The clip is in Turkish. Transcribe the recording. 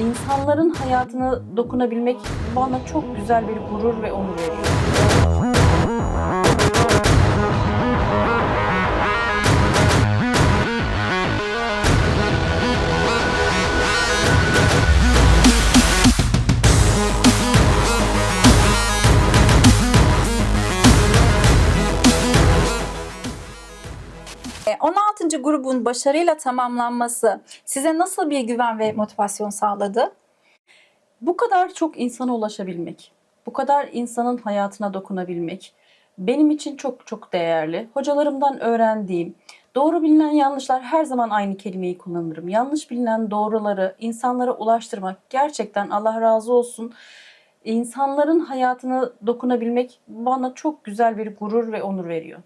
İnsanların hayatına dokunabilmek bana çok güzel bir gurur ve onur veriyor. 16. grubun başarıyla tamamlanması size nasıl bir güven ve motivasyon sağladı? Bu kadar çok insana ulaşabilmek, bu kadar insanın hayatına dokunabilmek benim için çok çok değerli. Hocalarımdan öğrendiğim, doğru bilinen yanlışlar her zaman aynı kelimeyi kullanırım. Yanlış bilinen doğruları insanlara ulaştırmak gerçekten Allah razı olsun. İnsanların hayatına dokunabilmek bana çok güzel bir gurur ve onur veriyor.